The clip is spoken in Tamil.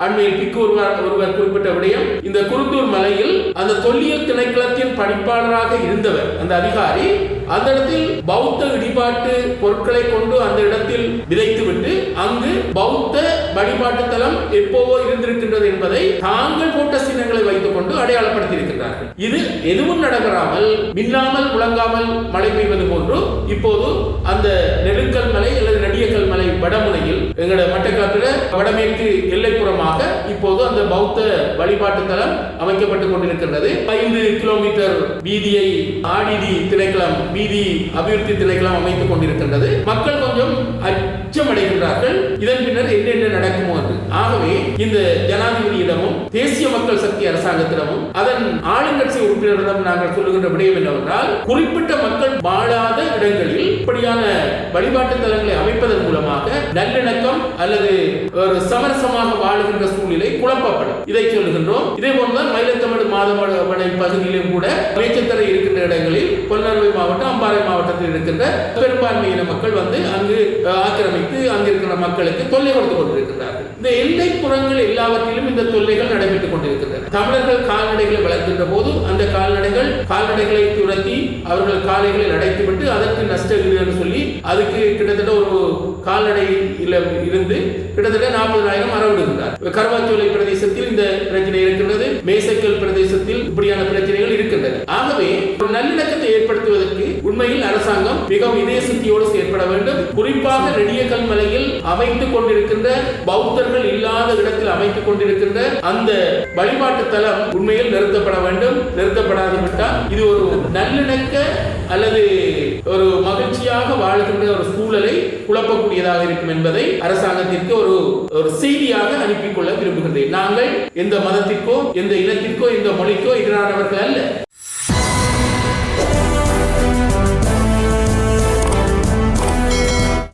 அண்மையில் பிக்கு ஒருவர் ஒருவர் குறிப்பிட்ட விடயம் இந்த குருந்தூர் மலையில் அந்த தொல்லியல் திணைக்களத்தின் பணிப்பாளராக இருந்தவர் அந்த அதிகாரி அந்த இடத்தில் பௌத்த இடிபாட்டு பொருட்களை கொண்டு அந்த இடத்தில் விதைத்துவிட்டு அங்கு பௌத்த வழிபாட்டு தலம் எப்போவோ இருந்திருக்கின்றது என்பதை தாங்கள் போட்ட சின்னங்களை வைத்துக் கொண்டு அடையாளப்படுத்தி இருக்கின்றார்கள் இது எதுவும் நடக்கிறாமல் மின்னாமல் முழங்காமல் மழை பெய்வது போன்று இப்போது அந்த நெருக்கல் மலை அல்லது பெரியக்கல் மலை வடமுனையில் எங்களோட மட்டக்களப்பில் வடமேற்கு எல்லைப்புறமாக இப்போது அந்த பௌத்த வழிபாட்டு தலம் அமைக்கப்பட்டுக் கொண்டிருக்கின்றது. ஐந்து கிலோமீட்டர் வீதியை ஆடிதி திணைக்களம் வீதி அபிவிருத்தி திணைக்களம் அமைத்துக் கொண்டிருக்கின்றது. மக்கள் கொஞ்சம் அச்சமடைகின்றார்கள். இதன் பின்னர் என்னென்ன நடக்குமோ என்று. ஆகவே இந்த ஜனாதிபதியிடமும் தேசிய மக்கள் சக்தி அரசாங்கத்திடமும் அதன் ஆளுங்கட்சி உறுப்பினரிடம் நாங்கள் சொல்லுகின்ற விடயம் என்னவென்றால் குறிப்பிட்ட மக்கள் வாழாத இடங்களில் இப்படியான வழிபாட்டு தலங்களை அமைப்பதன் மூலமாக நல்லிணக்கம் அல்லது ஒரு சமரசமாக வாழுகின்ற சூழ்நிலை குழப்பப்படும். இதை சொல்லுகின்றோம். இதே போன்றுதான் மயிலத்தமிழ் மாதவடை பகுதியிலும் கூட மேச்சத்தரை இருக்கின்ற இடங்களில் பொன்னருவை மாவட்டம் அம்பாறை மாவட்டத்தில் இருக்கின்ற பெரும்பான்மையின மக்கள் வந்து அங்கு ஆக்கிரமித்து அங்கிருக்கிற மக்களுக்கு தொல்லை கொடுத்து கொண்டிருக்கிறார்கள் இந்த புறங்கள் எல்லாவற்றிலும் இந்த தொல்லைகள் நடைபெற்றுக் கொண்டிருக்கின்றன. தமிழர்கள் கால்நடைகளை வளர்க்கின்ற போது அந்த கால்நடைகள் கால்நடைகளை துரத்தி அவர்கள் காலைகளில் அடைத்துவிட்டு அதற்கு நஷ்ட ஈடு சொல்லி அதுக்கு கிட்டத்தட்ட ஒரு கால்நடையில் இருந்து கிட்டத்தட்ட நாற்பதாயிரம் அறவிடுகின்றார் கருவாச்சோலை பிரதேசத்தில் இந்த பிரச்சனை இருக்கின்றது. மேசக்கல் பிரதேசத்தில் இப்படியான பிரச்சனைகள் இருக்கின்றன ஆகவே ஒரு நல்லிணக்கத்தை ஏற்படுத்துவதற்கு உண்மையில் மிகவும் மிகவும் இதயசக்தியோடு செயற்பட வேண்டும். குறிப்பாக நெடியக்கல் மலையில் அமைத்துக் கொண்டிருக்கின்ற பௌத்தர்கள் இல்லாத இடத்தில் அமைத்துக் கொண்டிருக்கின்ற அந்த வழிபாட்டு தலம் உண்மையில் நிறுத்தப்பட வேண்டும். நிறுத்தப்படாது விட்டால் இது ஒரு நல்லிணக்க அல்லது ஒரு மகிழ்ச்சியாக வாழ்கின்ற ஒரு சூழலை குழப்பக்கூடியதாக இருக்கும் என்பதை அரசாங்கத்திற்கு ஒரு ஒரு செய்தியாக அனுப்பிக்கொள்ள விரும்புகின்றேன். நாங்கள் எந்த மதத்திற்கோ எந்த இனத்திற்கோ எந்த மொழிக்கோ எதிரானவர்கள் அல்ல.